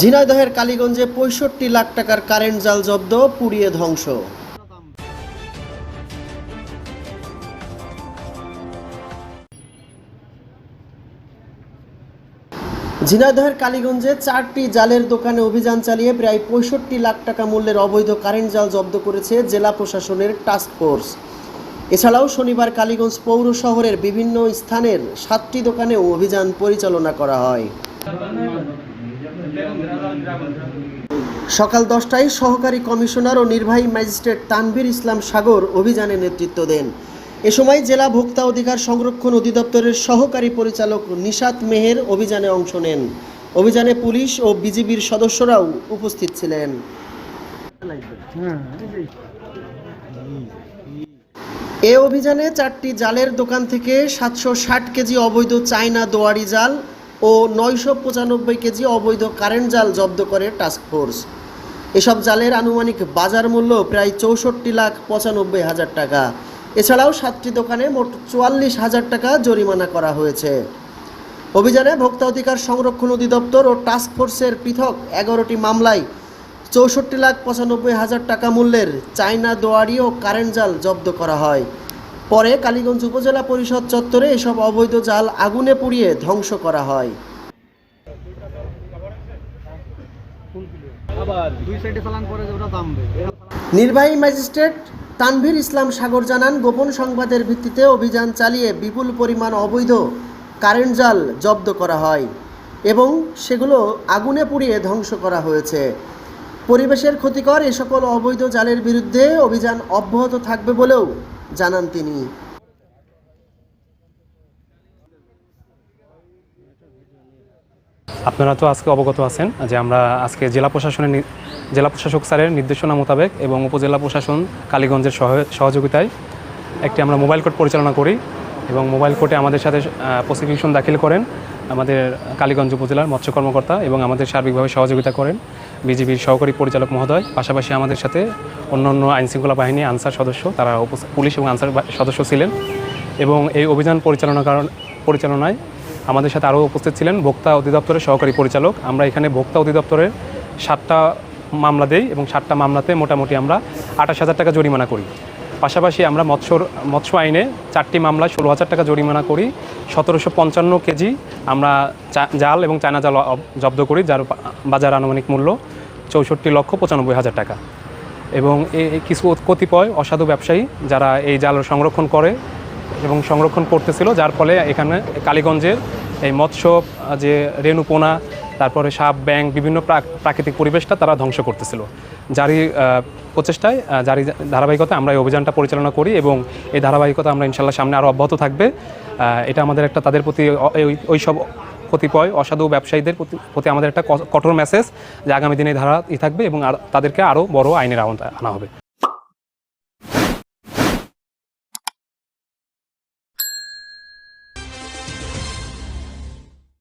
ঝিনাইদহের কালীগঞ্জে পঁয়ষট্টি লাখ টাকার কারেন্ট জাল জব্দ, পুড়িয়ে ধ্বংস। ঝিনাইদহের কালীগঞ্জে চারটি জালের দোকানে অভিযান চালিয়ে প্রায় পঁয়ষট্টি লাখ টাকা মূল্যের অবৈধ কারেন্ট জাল জব্দ করেছে জেলা প্রশাসনের টাস্ক ফোর্স। এছাড়াও শনিবার কালীগঞ্জ পৌর শহরের বিভিন্ন স্থানের সাতটি দোকানেও অভিযান পরিচালনা করা হয়। সকাল দশটায় সহকারী কমিশনার ও নির্বাহী ম্যাজিস্ট্রেট তানভীর ইসলাম সাগর অভিযানে নেতৃত্ব দেন। এ সময় জেলা ভোক্তা অধিকার সংরক্ষণ অধিদপ্তরের সহকারী পরিচালক নিশাত মেহের অভিযানে অংশ নেন। অভিযানে পুলিশ ও বিজিবির সদস্যরাও উপস্থিত ছিলেন। এ অভিযানে চারটি জালের দোকান থেকে সাতশো ষাট কেজি অবৈধ চায়না দোয়ারি জাল ও নয়শো পঁচানব্বই কেজি অবৈধ কারেন্ট জাল জব্দ করে টাস্ক ফোর্স এসব জালের আনুমানিক বাজার মূল্য প্রায় চৌষট্টি লাখ পঁচানব্বই হাজার টাকা। এছাড়াও সাতটি দোকানে মোট চুয়াল্লিশ হাজার টাকা জরিমানা করা হয়েছে। অভিযানে ভোক্তা অধিকার সংরক্ষণ অধিদপ্তর ও টাস্ক ফোর্সের পৃথক এগারোটি মামলায় চৌষট্টি লাখ পঁচানব্বই হাজার টাকা মূল্যের চায়না দোয়ারি ও কারেন্ট জাল জব্দ করা হয়। পরে কালীগঞ্জ উপজেলা পরিষদ চত্বরে এসব অবৈধ জাল আগুনে পুড়িয়ে ধ্বংস করা হয়। নির্বাহী ম্যাজিস্ট্রেট তানভীর ইসলাম সাগর জানান গোপন সংবাদের ভিত্তিতে অভিযান চালিয়ে বিপুল পরিমাণ অবৈধ কারেন্ট জাল জব্দ করা হয় এবং সেগুলো আগুনে পুড়িয়ে ধ্বংস করা হয়েছে। পরিবেশের ক্ষতিকর এ সকল অবৈধ জালের বিরুদ্ধে অভিযান অব্যাহত থাকবে বলেও জানান তিনি। আপনারা তো আজকে অবগত আছেন যে আমরা আজকে জেলা প্রশাসনের জেলা প্রশাসক স্যারের নির্দেশনা মোতাবেক এবং উপজেলা প্রশাসন কালীগঞ্জের সহ- সহযোগিতায় একটি আমরা মোবাইল কোর্ট পরিচালনা করি এবং মোবাইল কোর্টে আমাদের সাথে প্রসিকিউশন দাখিল করেন আমাদের কালীগঞ্জ উপজেলার মৎস্য কর্মকর্তা এবং আমাদের সার্বিকভাবে সহযোগিতা করেন। বিজিবির সহকারী পরিচালক মহোদয়, পাশাপাশি আমাদের সাথে অন্য অন্য আইনশৃঙ্খলা বাহিনী আনসার সদস্য, তারা পুলিশ এবং আনসার সদস্য ছিলেন। এবং এই অভিযান পরিচালনা কারণ, পরিচালনায় আমাদের সাথে আরও উপস্থিত ছিলেন ভোক্তা অধিদপ্তরের সহকারী পরিচালক। আমরা এখানে ভোক্তা অধিদপ্তরের সাতটা মামলা দেই এবং সাতটা মামলাতে মোটামুটি আমরা আঠাশ হাজার টাকা জরিমানা করি। পাশাপাশি আমরা মৎস্য মৎস্য আইনে চারটি মামলায় ষোলো হাজার টাকা জরিমানা করি, সতেরোশো পঞ্চান্ন কেজি আমরা জাল এবং চায়না জাল জব্দ করি, যার বাজার আনুমানিক মূল্য চৌষট্টি লক্ষ পঁচানব্বই হাজার টাকা। এবং এ- এ কিছু কতিপয় অসাধু ব্যবসায়ী যারা এই জাল সংরক্ষণ করে এবং সংরক্ষণ করতেছিল, যার ফলে এখানে কালীগঞ্জের এই মৎস্য, যে রেণুপোনা তারপরে সাপ ব্যাং বিভিন্ন প্রাক- প্রাকৃতিক পরিবেশটা তারা ধ্বংস করতেছিল। যারই প্রচেষ্টায় যারই ধারাবাহিকতায় আমরা এই অভিযানটা পরিচালনা করি এবং এই ধারাবাহিকতা আমরা ইনশাল্লাহ সামনে আরও অব্যাহত থাকবে। এটা আমাদের একটা তাদের প্রতি ওই- সব কতিপয় অসাধু ব্যবসায়ীদের প্রতি- আমাদের একটা কঠোর মেসেজ যে আগামী দিনে ধারা ই থাকবে এবং তাদেরকে আরও বড় আইনের আওতায় আনা হবে।